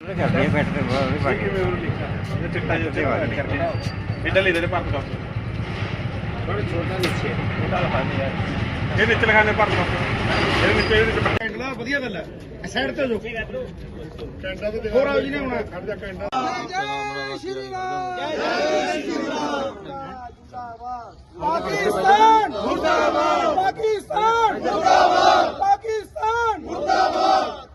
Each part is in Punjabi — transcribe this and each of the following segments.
ਕਰਦੇ ਆ ਬੈਠ ਕੇ ਬਹੁਤ ਵੀ ਬਾਕੀ ਇਹ ਚਿੱਟਾ ਜਿਹਾ ਤੇ ਵਾਰ ਕਰਕੇ। ਇਧਰ ਲੈ ਦੇ ਭਰ ਦੋ ਥੋੜਾ ਛੋਟਾ ਨੀਚੇ ਲਫਾ ਨਹੀਂ ਯਾਰ ਇਹ ਨੀਚੇ ਲਗਾਣੇ ਭਰ ਦੋ ਇਹ ਨੀਚੇ ਇਹਦੇ ਵਿੱਚ ਕੈਂਡਲਾ ਵਧੀਆ ਗੱਲ ਹੈ। ਸਾਈਡ ਤੇ ਜੋ ਕੈਂਡਾ ਤੇ ਹੋਰ ਆਉ ਜੀ ਨੇ ਹੁਣ ਖੜ ਜਾ ਕੈਂਡਾ ਪਾਕਿਸਤਾਨ। ਮੁਰਦਾਬਾਦ। ਪਾਕਿਸਤਾਨ ਮੁਰਦਾਬਾਦ। ਪਾਕਿਸਤਾਨ। ਮੁਰਦਾਬਾਦ।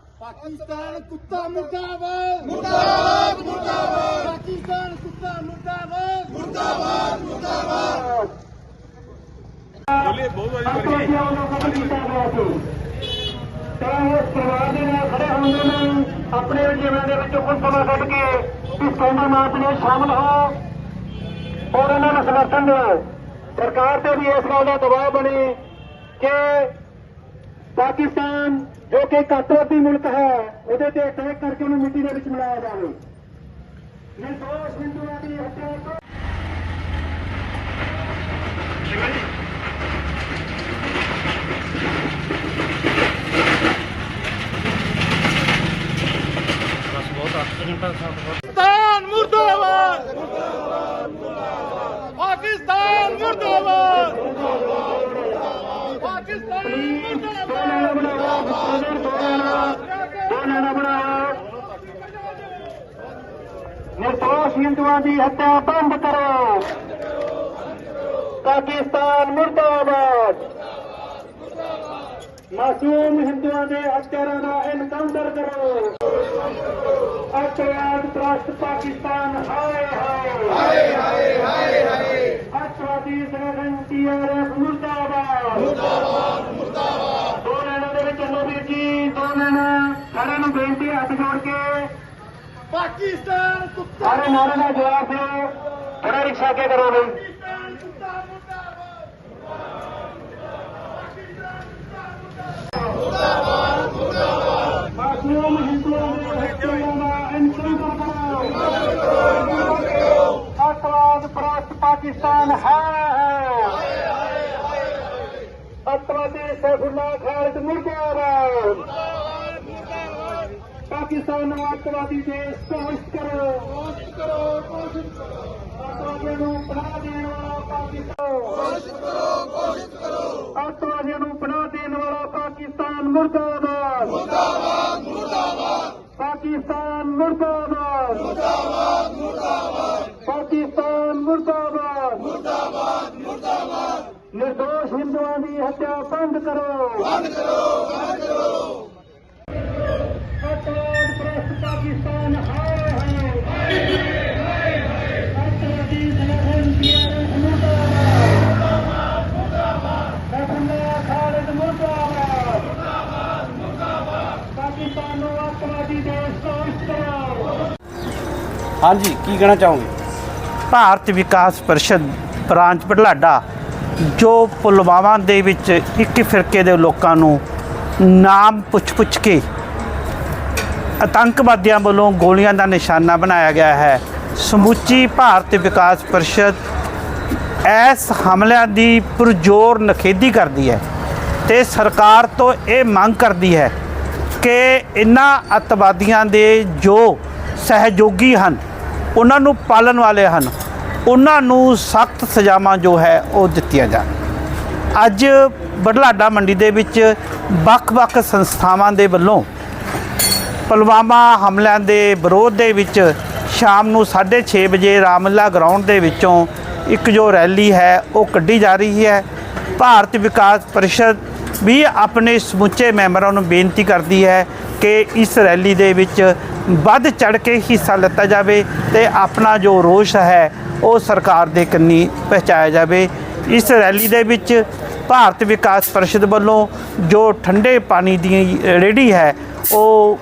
ਪਾਕਿਸਤਾਨ ਕੁੱਤਾ ਮੁਰਦਾਬਾਦ। ਮੁਰਦਾਬਾਦ ਮੁਰਦਾਬਾਦ। ਪਾਕਿਸਤਾਨ ਕੁੱਤਾ ਮੁਰਦਾਬਾਦ। ਮੁਰਦਾਬਾਦ ਮੁਰਦਾਬਾਦ। ਬੋਲੀਏ ਬਹੁਤ ਵਾਰੀ ਕਰੀ ਪਰਿਵਾਰ ਦੇ ਨਾਲ ਖੜੇ ਹੁੰਦੇ ਨੇ ਆਪਣੇ ਜੀਵਨ ਦੇ ਵਿੱਚ ਕੁਝ ਸਮਾਂ ਕੱਢ ਕੇ ਇਸ ਕੌਮੀ ਮਾਰਚ ਵਿੱਚ ਸ਼ਾਮਲ ਹੋ ਔਰ ਇਹਨਾਂ ਨੂੰ ਸਮਰਥਨ ਦਿਓ। ਸਰਕਾਰ ਤੇ ਵੀ ਇਸ ਗੱਲ ਦਾ ਦਬਾਅ ਬਣੇ ਕਿ ਪਾਕਿਸਤਾਨ, ਜੋ ਕਿ ਘੱਟਵਾਦੀ ਮੁਲਕ ਹੈ, ਉਹਦੇ ਤੇ ਅਟੈਕ ਕਰਕੇ ਉਹਨੂੰ ਮਿੱਟੀ ਦੇ ਵਿੱਚ ਮਿਲਾਇਆ ਜਾਵੇ। ਨਿਰਦੋਸ਼ ਹਿੰਦੂਆਂ ਦੀ ਹੱਤਿਆ ਤੋਂ ਪਾਕਿਸਤਾਨ ਮੁਰਦਾਬਾਦ ਪਾਕਿਸਤਾਨ ਮੁਰਦਾਬਾਦ ਪਾਕਿਸਤਾਨ ਨਿਰਦੋਸ਼ ਹਿੰਦੂਆਂ ਦੀ ਹੱਤਿਆ ਬੰਦ ਕਰੋ। ਪਾਕਿਸਤਾਨ ਮੁਰਦਾਬਾਦ। ਮਾਸੂਮ ਹਿੰਦੂਆਂ ਦੇ ਹੱਤਿਆਰਾਂ ਦਾ ਐਨਕਾਊਂਟਰ ਕਰੋ। ਰਾਸ਼ਟਰ ਪਾਕਿਸਤਾਨ ਹਾਏ ਹਾਏ। ਹਾਏ ਹਾਏ ਹਾਏ ਹਾਏ। ਅੱਤਵਾਦੀ ਸੰਗਠਨ ਟੀਆਰਐਫ ਮੁਰਦਾਬਾਦ। ਮੁਰਦਾਬਾਦ ਮੁਰਦਾਬਾਦ। ਦੋ ਨੈਣਾ ਦੇ ਵਿੱਚ ਚੱਲੋ ਪਾਕਿਸਤਾਨ ਕੁੱਤਾ ਸਾਰੇ ਨਾਰੇ ਦਾ ਜਵਾਬ ਦਿਓ। ਥੋੜਾ ਰਿਕਸ਼ਾ ਕੇ ਕਰੋ ਬਈ? ਮਾਸੂਮ ਹਿੰਦੂਆਂ ਦੇ ਹੱਤਿਆਰਾਂ ਦਾ ਇਨਕਾਊਂਟਰ ਕਰੋ। ਅੱਤਵਾਦ ਪ੍ਰਸਤ ਪਾਕਿਸਤਾਨ ਹੈ। ਅੱਤਵਾਦੀ ਸੈਫੁੱਲਾ ਖਾਲਿਦ ਮੁਰਦਾਬਾਦ। पाकिस्तान आतंकवादी देश कोशिश करो। कोशिश करो कोशिश करो। आतंकवादियों को पनाह देने वाला पाकिस्तान। कोशिश करो कोशिश करो। आतंकवादियों को पनाह देने वाला पाकिस्तान मुर्दाबाद। मुर्दाबाद मुर्दाबाद। पाकिस्तान मुर्दाबाद। मुर्दाबाद मुर्दाबाद। पाकिस्तान मुर्दाबाद। मुर्दाबाद मुर्दाबाद। निर्दोष हिंदुओं की हत्या बंद करो। बंद करो बंद करो। ਹਾਂਜੀ ਕੀ ਕਹਿਣਾ ਚਾਹੋਗੇ? ਭਾਰਤ ਵਿਕਾਸ ਪਰਿਸ਼ਦ ਬ੍ਰਾਂਚ ਬਢਲਾਡਾ ਜੋ ਪੁਲਵਾਮਾ ਦੇ ਵਿੱਚ ਇੱਕ ਫਿਰਕੇ ਦੇ ਲੋਕਾਂ ਨੂੰ ਨਾਮ ਪੁੱਛ-ਪੁੱਛ ਕੇ ਆਤੰਕਵਾਦੀਆਂ ਵੱਲੋਂ ਗੋਲੀਆਂ ਦਾ ਨਿਸ਼ਾਨਾ ਬਣਾਇਆ ਗਿਆ ਹੈ। ਸਮੁੱਚੀ ਭਾਰਤ ਵਿਕਾਸ ਪਰਿਸ਼ਦ ਇਸ ਹਮਲਿਆਂ ਦੀ ਪੁਰਜ਼ੋਰ ਨਖੇਦੀ ਕਰਦੀ ਹੈ ਤੇ ਸਰਕਾਰ ਤੋਂ ਇਹ ਮੰਗ ਕਰਦੀ ਹੈ ਕਿ ਇਨ੍ਹਾਂ ਅੱਤਵਾਦੀਆਂ ਦੇ ਜੋ ਸਹਿਯੋਗੀ ਹਨ ਉਹਨਾਂ ਨੂੰ ਪਾਲਣ ਵਾਲੇ ਹਨ ਉਹਨਾਂ ਨੂੰ ਸਖਤ ਸਜ਼ਾਵਾਂ ਜੋ ਹੈ ਉਹ ਦਿੱਤੀਆਂ ਜਾਣ। ਅੱਜ ਬਢਲਾਡਾ ਮੰਡੀ ਦੇ ਵਿੱਚ ਵੱਖ-ਵੱਖ ਸੰਸਥਾਵਾਂ ਦੇ ਵੱਲੋਂ ਪੁਲਵਾਮਾ ਹਮਲਿਆਂ ਦੇ ਵਿਰੋਧ ਦੇ ਵਿੱਚ ਸ਼ਾਮ ਨੂੰ 6:30 ਵਜੇ ਰਾਮਲਾ ਗਰਾਊਂਡ ਦੇ ਵਿੱਚੋਂ ਇੱਕ ਜੋ ਰੈਲੀ ਹੈ, ਉਹ ਕੱਢੀ ਜਾ ਰਹੀ ਹੈ। ਭਾਰਤ ਵਿਕਾਸ ਪਰਿਸ਼ਦ ਵੀ ਆਪਣੇ ਸਮੁੱਚੇ ਮੈਂਬਰਾਂ ਨੂੰ ਬੇਨਤੀ ਕਰਦੀ ਹੈ ਕਿ ਇਸ ਰੈਲੀ ਦੇ ਵਿੱਚ ਵੱਧ ਚੜ ਕੇ ਹਿੱਸਾ ਲਿੱਤਾ ਜਾਵੇ ਤੇ ਆਪਣਾ ਜੋ ਰੋਸ਼ ਹੈ, ਉਹ ਸਰਕਾਰ ਦੇ ਕੰਨੀ ਪਹੁੰਚਾਇਆ ਜਾਵੇ। ਇਸ ਰੈਲੀ ਦੇ ਵਿੱਚ ਭਾਰਤ ਵਿਕਾਸ ਪਰਿਸ਼ਦ ਵੱਲੋਂ ਜੋ ਠੰਡੇ ਪਾਣੀ ਦੀ ਰੇਹੜੀ ਹੈ, ਉਹ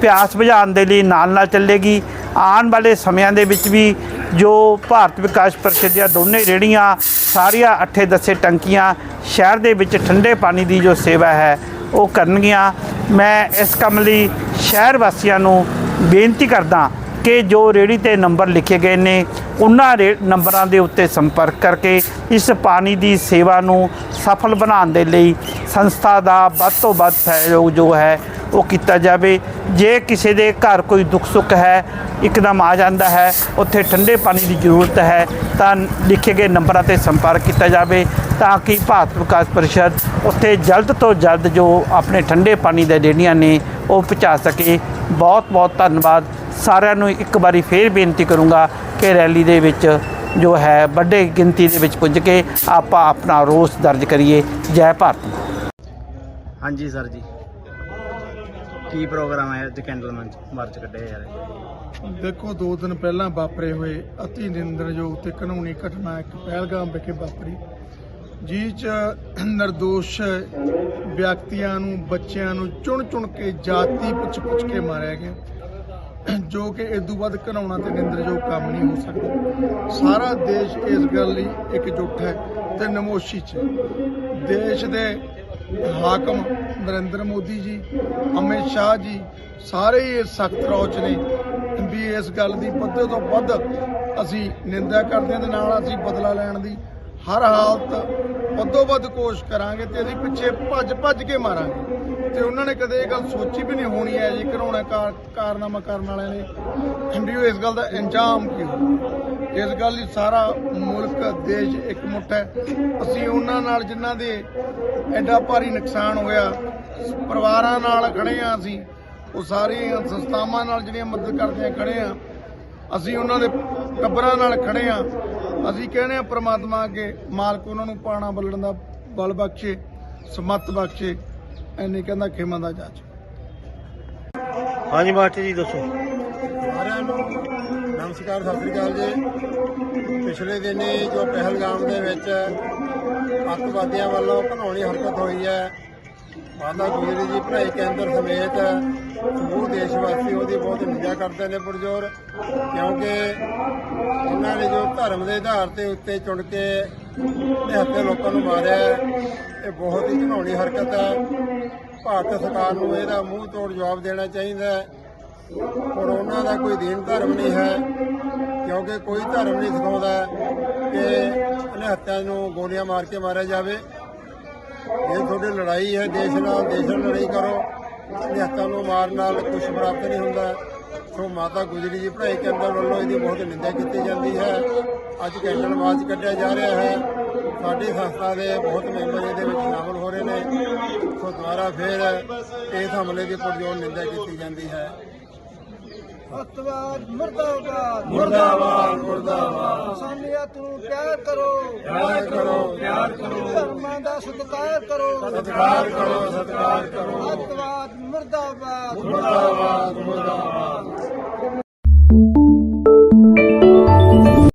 ਪਿਆਸ ਬੁਝਾਉਣ ਦੇ ਲਈ ਨਾਲ ਨਾਲ ਚੱਲੇਗੀ। ਆਉਣ ਵਾਲੇ ਸਮਿਆਂ ਦੇ ਵਿੱਚ ਵੀ ਜੋ ਭਾਰਤ ਵਿਕਾਸ ਪਰਿਸ਼ਦ ਦੀਆਂ ਦੋਨੇ ਰੇੜੀਆਂ ਸਾਰੀਆਂ ਅੱਠੇ ਦੱਸੇ ਟੰਕੀਆਂ, ਸ਼ਹਿਰ ਦੇ ਵਿੱਚ ਠੰਡੇ ਪਾਣੀ ਦੀ ਜੋ ਸੇਵਾ ਹੈ, ਉਹ ਕਰਨਗੀਆਂ। ਮੈਂ ਇਸ ਕੰਮ ਲਈ ਸ਼ਹਿਰ ਵਾਸੀਆਂ ਨੂੰ ਬੇਨਤੀ ਕਰਦਾ ਕਿ ਜੋ ਰੇੜੀ ਤੇ ਨੰਬਰ ਲਿਖੇ ਗਏ ਨੇ, ਉਹਨਾਂ ਰੇ ਨੰਬਰਾਂ ਦੇ ਉੱਤੇ ਸੰਪਰਕ ਕਰਕੇ ਇਸ ਪਾਣੀ ਦੀ ਸੇਵਾ ਨੂੰ ਸਫਲ ਬਣਾਉਣ ਦੇ ਲਈ ਸੰਸਥਾ ਦਾ ਵੱਧ ਤੋਂ ਵੱਧ ਸਹਿਯੋਗ ਜੋ ਹੈ ਉਹ ਕੀਤਾ ਜਾਵੇ। ਜੇ ਕਿਸੇ ਦੇ ਘਰ ਕੋਈ ਦੁੱਖ ਸੁੱਖ ਹੈ, ਇੱਕਦਮ ਆ ਜਾਂਦਾ ਹੈ, ਉੱਥੇ ਠੰਡੇ ਪਾਣੀ ਦੀ ਜ਼ਰੂਰਤ ਹੈ, ਤਾਂ ਲਿਖੇ ਗਏ ਨੰਬਰਾਂ ਤੇ ਸੰਪਰਕ ਕੀਤਾ ਜਾਵੇ ਤਾਂ ਕਿ ਭਾਰਤ ਵਿਕਾਸ ਪਰਿਸ਼ਦ ਉੱਥੇ ਜਲਦ ਤੋਂ ਜਲਦ ਜੋ ਆਪਣੇ ਠੰਡੇ ਪਾਣੀ ਦੇ ਦੇਣੀਆਂ ਨੇ, ਉਹ ਪਹੁੰਚਾ ਸਕੇ। ਬਹੁਤ ਬਹੁਤ ਧੰਨਵਾਦ। ਸਾਰਿਆਂ ਨੂੰ ਇੱਕ ਵਾਰੀ ਫੇਰ ਬੇਨਤੀ ਕਰੂੰਗਾ ਕਿ ਰੈਲੀ ਦੇ ਵਿੱਚ ਜੋ ਹੈ, ਵੱਡੇ ਗਿਣਤੀ ਦੇ ਵਿੱਚ ਪੁੱਜ ਕੇ ਆਪਾਂ ਆਪਣਾ ਰੋਸ ਦਰਜ ਕਰੀਏ। ਜੈ ਭਾਰਤ ਹਾਂਜੀ, ਸਰ ਜੀ। ਕੀ ਪ੍ਰੋਗਰਾਮ ਹੈ ਅੱਜ ਕੈਂਡਲ ਮਾਰਚ ਮਾਰਚ ਕੱਢਿਆ ਜਾ ਰਿਹਾ? ਦੇਖੋ, ਦੋ ਦਿਨ ਪਹਿਲਾਂ ਵਾਪਰੇ ਹੋਏ ਅਤੀ ਨਿੰਦਣਯੋਗ ਤੇ ਕਾਨੂੰਨੀ ਘਟਨਾ ਇੱਕ ਪਹਿਲਗਾਮ ਵਿਖੇ ਵਾਪਰੀ ਜਿਹ ਚ ਨਿਰਦੋਸ਼ ਵਿਅਕਤੀਆਂ ਨੂੰ, ਬੱਚਿਆਂ ਨੂੰ ਚੁਣ ਚੁਣ ਕੇ ਜਾਤੀ ਪੁੱਛ ਪੁੱਛ ਕੇ ਮਾਰਿਆ ਗਿਆ, ਜੋ ਕਿ ਇਸ ਤੋਂ ਵੱਧ ਘਨਾਉਣਾ ਤੇ ਨਿੰਦਣਯੋਗ ਕੰਮ ਨਹੀਂ ਹੋ ਸਕਦਾ। ਸਾਰਾ ਦੇਸ਼ ਇਸ ਗੱਲ ਲਈ ਇਕਜੁੱਟ ਹੈ ਤੇ ਨਮੋਸ਼ੀ ਚ ਦੇਸ਼ ਦੇ ਹਾਕਮ ਨਰਿੰਦਰ ਮੋਦੀ ਜੀ, ਅਮਿਤ ਸ਼ਾਹ ਜੀ, ਸਾਰੇ ਹੀ ਇਸ ਸਖਤ ਰੌਚ ਨੇ। ਵੀ ਇਸ ਗੱਲ ਦੀ ਵੱਧ ਤੋਂ ਵੱਧ ਅਸੀਂ ਨਿੰਦਾ ਕਰਦੇ ਹਾਂ ਤੇ ਨਾਲ ਅਸੀਂ ਬਦਲਾ ਲੈਣ ਦੀ ਹਰ ਹਾਲਤ ਵੱਧੋ ਵੱਧ ਕੋਸ਼ਿਸ਼ ਕਰਾਂਗੇ ਤੇ ਅਸੀਂ ਪਿੱਛੇ ਭੱਜ ਭੱਜ ਕੇ ਮਾਰਾਂਗੇ। ਤੇ ਉਹਨਾਂ ਨੇ ਕਦੇ ਇਹ ਗੱਲ ਸੋਚੀ ਵੀ ਨਹੀਂ ਹੋਣੀ ਹੈ ਜੀ ਘਰਾਉਣਾ ਕਾਰ ਕਾਰਨਾਮਾ ਕਰਨ ਵਾਲਿਆਂ ਨੇ। ਵੀ ਇਸ ਗੱਲ ਦਾ ਇੰਜਾਮ ਕੀ ਹੋਊ? ਇਸ ਗੱਲ ਲਈ ਸਾਰਾ ਮੁਲਕ ਦੇਸ਼ ਇੱਕ ਮੁੱਠ ਹੈ। ਅਸੀਂ ਉਹਨਾਂ ਨਾਲ ਜਿਨ੍ਹਾਂ ਦੇ ਐਡਾ ਭਾਰੀ ਨੁਕਸਾਨ ਹੋਇਆ ਪਰਿਵਾਰਾਂ ਨਾਲ ਖੜੇ ਆ ਅਸੀਂ ਉਹ ਸਾਰੀਆਂ ਸੰਸਥਾਵਾਂ ਨਾਲ ਜਿਹੜੀਆਂ ਮਦਦ ਕਰਦੀਆਂ ਖੜੇ ਆ ਅਸੀਂ ਉਹਨਾਂ ਦੇ ਕਬਰਾਂ ਨਾਲ ਖੜੇ ਆ ਅਸੀਂ ਕਹਿੰਦੇ ਆ ਪ੍ਰਮਾਤਮਾ ਅੱਗੇ ਮਾਲਕ ਉਹਨਾਂ ਨੂੰ ਪਾਣਾ ਬਲਣ ਦਾ ਬਲ ਬਖਸ਼ੇ ਸਮੱਤ ਬਖਸ਼ੇ ਐਨੇ ਕਹਿੰਦਾ ਖੇਮਾਂ ਦਾ ਜੱਜ ਹਾਂਜੀ ਮਾਸਟਰ ਜੀ ਦੱਸੋ। ਸਾਰਿਆਂ ਨੂੰ ਨਮਸਕਾਰ, ਸਤਿ ਸ੍ਰੀ ਅਕਾਲ ਜੀ। ਪਿਛਲੇ ਦਿਨੀ ਜੋ ਪਹਿਲਗਾਮ ਦੇ ਵਿੱਚ ਅੱਤਵਾਦੀਆਂ ਵੱਲੋਂ ਘਨੌਣੀ ਹਰਕਤ ਹੋਈ ਹੈ, ਮਾਤਾ ਗੁਜਰੀ ਜੀ ਭਰਾਈ ਕੇਂਦਰ ਸਮੇਤ ਸਮੂਹ ਦੇਸ਼ ਵਾਸੀ ਉਹਦੀ ਬਹੁਤ ਨਿੰਦਾ ਕਰਦੇ ਨੇ ਪੁਰਜੋਰ, ਕਿਉਂਕਿ ਉਹਨਾਂ ਨੇ ਜੋ ਧਰਮ ਦੇ ਆਧਾਰ ਤੇ ਉੱਤੇ ਚੁਣ ਕੇ ਨਿਹੱਥੇ ਲੋਕਾਂ ਨੂੰ ਮਾਰਿਆ ਇਹ ਬਹੁਤ ਹੀ ਘਨੌਣੀ ਹਰਕਤ ਹੈ। ਭਾਰਤ ਸਰਕਾਰ ਨੂੰ ਇਹਦਾ ਮੂੰਹ ਤੋੜ ਜਵਾਬ ਦੇਣਾ ਚਾਹੀਦਾ ਹੈ। ਪਰ ਉਹਨਾਂ ਦਾ ਕੋਈ ਦੀਨ ਧਰਮ ਨਹੀਂ ਹੈ, ਕਿਉਂਕਿ ਕੋਈ ਧਰਮ ਨਹੀਂ ਸਿਖਾਉਂਦਾ ਕਿ ਨਿਹੱਤਿਆਂ ਨੂੰ ਗੋਲੀਆਂ ਮਾਰ ਕੇ ਮਾਰਿਆ ਜਾਵੇ। ਇਹ ਤੁਹਾਡੀ ਲੜਾਈ ਹੈ, ਦੇਸ਼ ਨਾਲ ਦੇਸ਼ ਨਾਲ ਲੜਾਈ ਕਰੋ। ਨਿਹੱਤਾਂ ਨੂੰ ਮਾਰਨ ਨਾਲ ਕੁਝ ਪ੍ਰਾਪਤ ਨਹੀਂ ਹੁੰਦਾ। ਸੋ ਮਾਤਾ ਗੁਜਰੀ ਜੀ ਪੜ੍ਹਾਈ ਕੇਂਦਰ ਵੱਲੋਂ ਇਹਦੀ ਬਹੁਤ ਨਿੰਦਾ ਕੀਤੀ ਜਾਂਦੀ ਹੈ। ਅੱਜ ਕੈਂਡਲ ਮਾਰਚ ਕੱਢਿਆ ਜਾ ਰਿਹਾ ਹੈ। ਸਾਡੀ ਸੰਸਥਾ ਦੇ ਬਹੁਤ ਮੈਂਬਰ ਇਹਦੇ ਵਿੱਚ ਸ਼ਾਮਲ ਹੋ ਰਹੇ ਨੇ। ਸੋ ਦੁਬਾਰਾ ਫਿਰ ਇਸ ਹਮਲੇ ਦੀ ਪੁਰਜੋਰ ਨਿੰਦਾ ਕੀਤੀ ਜਾਂਦੀ ਹੈ। ਅੱਤਵਾਦ ਮਰਦਾਬਾਦ। ਮੁਰਦਾਬਾਦ ਮੁਰਦਾਬਾਦ। ਇਨਸਾਨੀਅਤ ਨੂੰ ਪਿਆਰ ਕਰੋ। ਪਿਆਰ ਕਰੋ ਪਿਆਰ ਕਰੋ। ਧਰਮਾਂ ਦਾ ਸਤਿਕਾਰ ਕਰੋ। ਸਤਿਕਾਰ ਕਰੋ ਸਤਿਕਾਰ ਕਰੋ। ਅੱਤਵਾਦ ਮਰਦਾਬਾਦ। ਮੁਰਦਾਬਾਦ ਮੁਰਦਾਬਾਦ।